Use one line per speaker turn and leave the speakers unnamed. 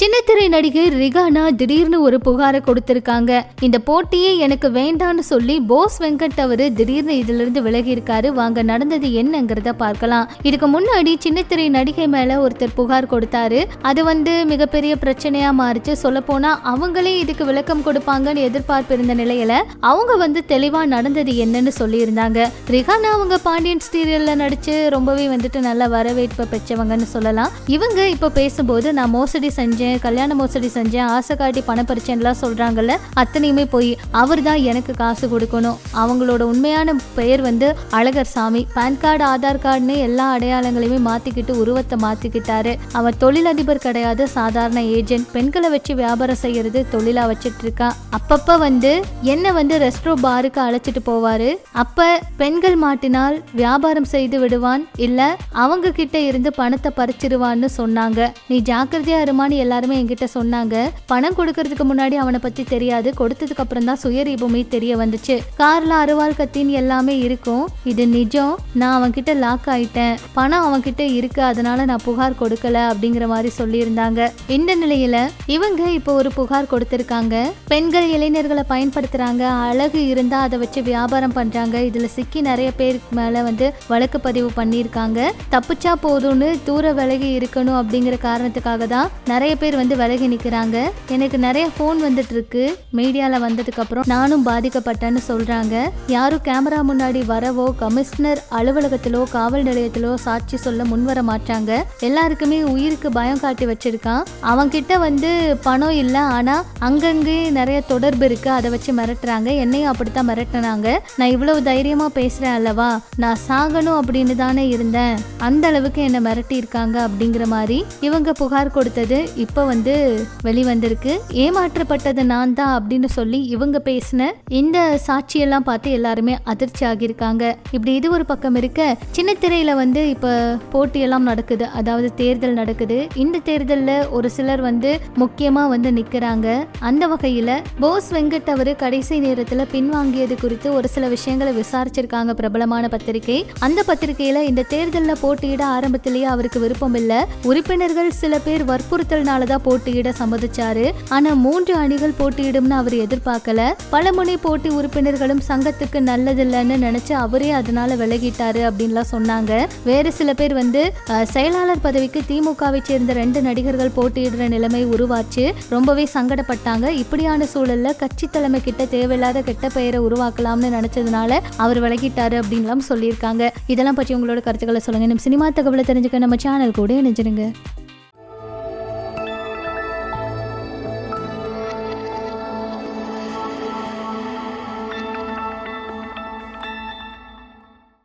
சின்னத்திரை நடிகை ரிகானா திடீர்னு ஒரு புகாரை கொடுத்திருக்காங்க. இந்த போட்டியே எனக்கு வேண்டான்னு சொல்லி போஸ் வெங்கட் அவரு திடீர்னு இதுல இருந்து விலகி இருக்காரு வாங்க நடந்தது என்னங்கிறத பார்க்கலாம். இதுக்கு முன்னாடி சின்னத்திரை நடிகை மேல ஒருத்தர் புகார் கொடுத்தாரு. அது வந்து மிகப்பெரிய பிரச்சனையா மாறிச்சு. சொல்ல போனா அவங்களே இதுக்கு விளக்கம் கொடுப்பாங்கன்னு எதிர்பார்ப்பு இருந்த நிலையில அவங்க வந்து தெளிவா நடந்தது என்னன்னு சொல்லியிருந்தாங்க. ரிகானா அவங்க பாண்டியன் சீரியல்ல நடிச்சு ரொம்பவே வந்துட்டு நல்ல வரவேற்பை பெற்றவங்கன்னு சொல்லலாம். இவங்க இப்போ பேசும்போது நான் மோசடி செஞ்சேன். கல்யாண மோசடி செஞ்சேன் ஆசை காட்டி பண பறிச்சேன்லாம் சொல்கிறாங்கல்ல அத்தனையுமே போய் அவர் தான் எனக்கு காசு கொடுக்கணும். அவங்களோட உண்மையான பெயர் வந்து அழகர் சாமி. பேன் கார்டு ஆதார் கார்டுன்னு எல்லா அடையாளங்களையுமே மாத்திக்கிட்டு உருவத்தை மாத்திக்கிட்டாரு. அவர் தொழிலதிபர் கிடையாது சாதாரண ஏஜென்ட். பெண்களை வச்சு வியாபாரம் செய்யறது தொழிலா வச்சுட்டு இருக்கான் அப்பப்போ வந்து என்ன வந்து ரெஸ்ட்ரோ பாருக்கு அழைச்சிட்டு போவாரு. அப்ப பெண்கள் மாட்டினால் வியாபாரம் செய்து விடுவான் இல்ல அவங்க கிட்ட இருந்து பணத்தை பறிச்சிருவான்னு சொன்னாங்க. நீ ஜாக்கிரதையா இருமான்னு எல்லாருமே என்கிட்ட சொன்னாங்க. பணம் கொடுக்கறதுக்கு முன்னாடி அவனை பத்தி தெரியாது. கொடுத்ததுக்கு அப்புறம் தான் சுயரீபமே தெரிய வந்துச்சு. கார்ல அருவாள் கத்தின்னு எல்லாமே இருக்கும். இது நிஜம். நான் அவன்கிட்ட லாக் ஆயிட்டேன். பணம் அவன்கிட்ட இருக்கு. அதனால நான் புகார் கொடுக்கல அப்படிங்கிற மாதிரி சொல்லியிருந்தாங்க. இந்த நிலையில இவங்க இப்போ ஒரு புகார் கொடுத்திருக்காங்க. பெண்கள் இளைஞர்களை பயன்படுத்துறாங்க. அழகு இருந்தா அதை வச்சு வியாபாரம் பண்றாங்க. இதுல சிக்கி நிறைய பேருக்கு மேல வந்து வழக்கு பதிவு பண்ணியிருக்காங்க. தப்பிச்சா போதும்னு தூர விலகி இருக்கணும் அப்படிங்கிற காரணத்துக்காக தான் நிறைய பேர் பேர் வந்து விலகி நிற்கிறாங்க எனக்கு நிறைய ஃபோன் வந்துட்டு இருக்கு மீடியால வந்ததுக்கு அப்புறம் நானும் பாதிக்கப்பட்டேன்னு சொல்றாங்க. யாரும் கேமரா முன்னாடி வரவோ கமிஷனர் அலுவலகத்திலோ காவல் நிலையத்திலோ சாட்சி சொல்ல முன்வர மாட்டாங்க. எல்லாருக்குமே உயிருக்கு பயம் காட்டி வச்சிருக்கான். அவன்கிட்ட வந்து பணம் இல்லை. ஆனா அங்கங்கே நிறைய தொடர்பு இருக்கு. அதை வச்சு மிரட்டுறாங்க. என்னையும் அப்படித்தான் மிரட்டினாங்க. நான் இவ்வளவு தைரியமா பேசுறேன் அல்லவா? நான் சாகணும் அப்படின்னு தானே இருந்தேன். அந்த அளவுக்கு என்னை மிரட்டி இருக்காங்க அப்படிங்கிற மாதிரி இவங்க புகார் கொடுத்தது இப்போ வந்து வெளிவந்திருக்கு. ஏமாற்றப்பட்டது நான் தான் அப்படின்னு சொல்லி இவங்க பேசின இந்த சாட்சியெல்லாம் பார்த்து எல்லாருமே அதிர்ச்சி ஆகியிருக்காங்க இப்படி இது ஒரு பக்கம் இருக்க சின்ன திரையில வந்து இப்போ போட்டியெல்லாம் நடக்குது. அதாவது தேர்தல் நடக்குது. இந்த தேர்தலில் ஒரு சிலர் வந்து முக்கியமாக வந்து நிற்கிறாங்க அந்த வகையில் போஸ் வெங்கட் அவர் கடைசி நேரத்தில் பின்வாங்கியது குறித்து ஒரு சில விஷயங்களை விசாரிச்சிருக்காங்க பிரபலமான பத்திரிகை. அந்த பத்திரிகையில் இந்த தேர்தலில் போட்டியிட ஆரம்பத்திலேயே அவருக்கு விருப்பம் இல்லை உறுப்பினர்கள் சில பேர் வற்புறுத்தல்னால தான் போட்டியிட சம்மதிச்சாரு. ஆனா மூன்று அணிகள் போட்டியிடும்னு அவர் எதிர்பார்க்கல. பலமுனை போட்டி உறுப்பினர்களும் சங்கத்துக்கு நல்லதில்லைன்னு நினைச்சு அவரே அதனால விலகிட்டாரு அப்படின்லாம் சொன்னாங்க. வேறு சில பேர் வந்து செயலாளர் பதவிக்கு திமுகவை சேர்ந்த ரெண்டு நடிகர்கள் போட்டியிடுற நிலைமை உருவாச்சு. ரொம்பவே சங்கடப்பட்டாங்க. இப்படியான சூழல்ல கட்சி தலைமை கிட்ட தேவையில்லாத கெட்ட பெயரை உருவாக்கலாம்னு நினைச்சதுனால அவர் விலகிட்டாரு அப்படின்லாம் சொல்லியிருக்காங்க. இதெல்லாம் பற்றி உங்களோட கருத்துக்களை சொல்லுங்க. நம்ம சினிமா தகவலை தெரிஞ்சுக்க நம்ம சேனல் கூட இணைஞ்சிருங்க.